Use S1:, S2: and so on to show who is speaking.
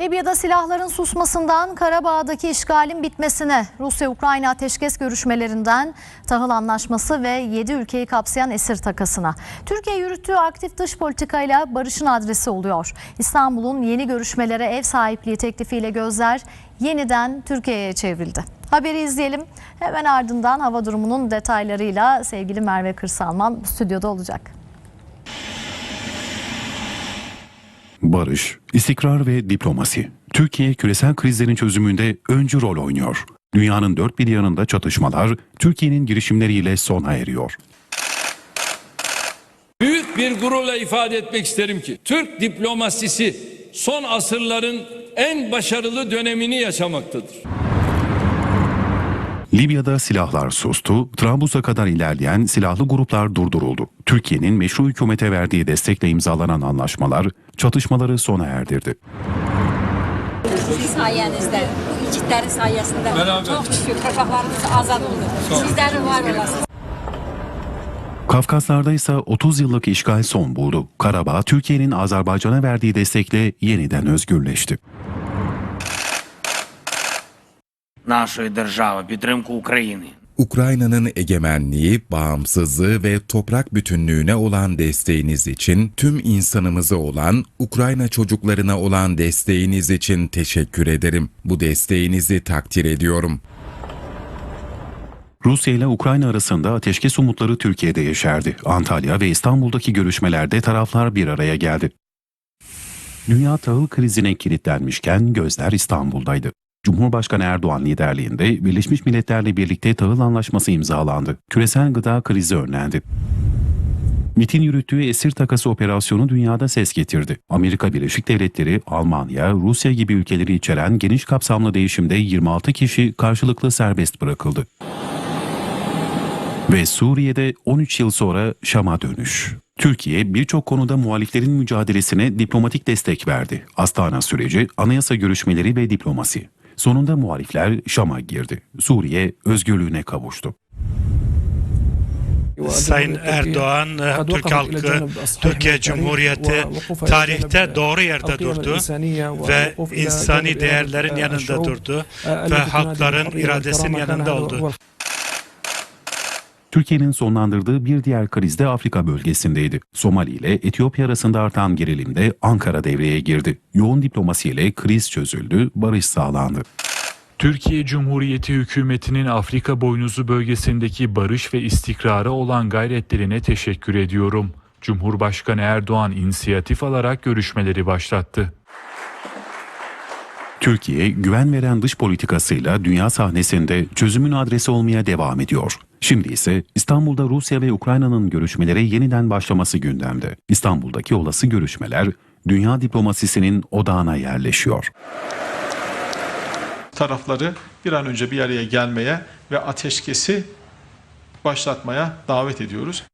S1: Libya'da silahların susmasından Karabağ'daki işgalin bitmesine, Rusya-Ukrayna ateşkes görüşmelerinden tahıl anlaşması ve 7 ülkeyi kapsayan esir takasına. Türkiye yürüttüğü aktif dış politikayla barışın adresi oluyor. İstanbul'un yeni görüşmelere ev sahipliği teklifiyle gözler yeniden Türkiye'ye çevrildi. Haberi izleyelim. Hemen ardından hava durumunun detaylarıyla sevgili Merve Kırsalman stüdyoda olacak.
S2: Barış, istikrar ve diplomasi. Türkiye küresel krizlerin çözümünde öncü rol oynuyor. Dünyanın dört bir yanında çatışmalar Türkiye'nin girişimleriyle sona eriyor.
S3: Büyük bir gururla ifade etmek isterim ki Türk diplomasisi son asırların en başarılı dönemini yaşamaktadır.
S2: Libya'da silahlar sustu, Trablus'a kadar ilerleyen silahlı gruplar durduruldu. Türkiye'nin meşru hükümete verdiği destekle imzalanan anlaşmalar çatışmaları sona erdirdi.
S4: Sizin sayenizde, bu igidlərin sayəsində
S3: Beraber.
S4: çox şükür torpaqlarımız azad oldu. Sizlərin var olasınız.
S2: Kafkaslar'da ise 30 yıllık işgal son buldu. Karabağ, Türkiye'nin Azerbaycan'a verdiği destekle yeniden özgürleşti.
S5: нашої держави, підтримку України.
S6: Ukrayna'nın egemenliği, bağımsızlığı ve toprak bütünlüğüne olan desteğiniz için, tüm insanımıza olan, Ukrayna çocuklarına olan desteğiniz için teşekkür ederim. Bu desteğinizi takdir ediyorum.
S2: Rusya ile Ukrayna arasında ateşkes umutları Türkiye'de yeşerdi. Antalya ve İstanbul'daki görüşmelerde taraflar bir araya geldi. Dünya tahıl krizine kilitlenmişken gözler İstanbul'daydı. Cumhurbaşkanı Erdoğan liderliğinde Birleşmiş Milletler'le birlikte tahıl anlaşması imzalandı. Küresel gıda krizi önlendi. MIT'in yürüttüğü esir takası operasyonu dünyada ses getirdi. Amerika Birleşik Devletleri, Almanya, Rusya gibi ülkeleri içeren geniş kapsamlı değişimde 26 kişi karşılıklı serbest bırakıldı. Ve Suriye'de 13 yıl sonra Şam'a dönüş. Türkiye birçok konuda muhaliflerin mücadelesine diplomatik destek verdi. Astana süreci, anayasa görüşmeleri ve diplomasi. Sonunda muhalifler Şam'a girdi. Suriye özgürlüğüne kavuştu.
S7: Sayın Erdoğan, e, Türk halkı, Türkiye Cumhuriyeti tarihte doğru yerde durdu ve insani değerlerin yanında durdu ve halkların iradesinin yanında oldu.
S2: Türkiye'nin sonlandırdığı bir diğer kriz de Afrika bölgesindeydi. Somali ile Etiyopya arasında artan gerilimde Ankara devreye girdi. Yoğun diplomasiyle kriz çözüldü, barış sağlandı.
S8: Türkiye Cumhuriyeti hükümetinin Afrika boynuzu bölgesindeki barış ve istikrara olan gayretlerine teşekkür ediyorum. Cumhurbaşkanı Erdoğan inisiyatif alarak görüşmeleri başlattı.
S2: Türkiye, güven veren dış politikasıyla dünya sahnesinde çözümün adresi olmaya devam ediyor. Şimdi ise İstanbul'da Rusya ve Ukrayna'nın görüşmelere yeniden başlaması gündemde. İstanbul'daki olası görüşmeler dünya diplomasisinin odağına yerleşiyor.
S9: tarafları bir an önce bir araya gelmeye ve ateşkesi başlatmaya davet ediyoruz.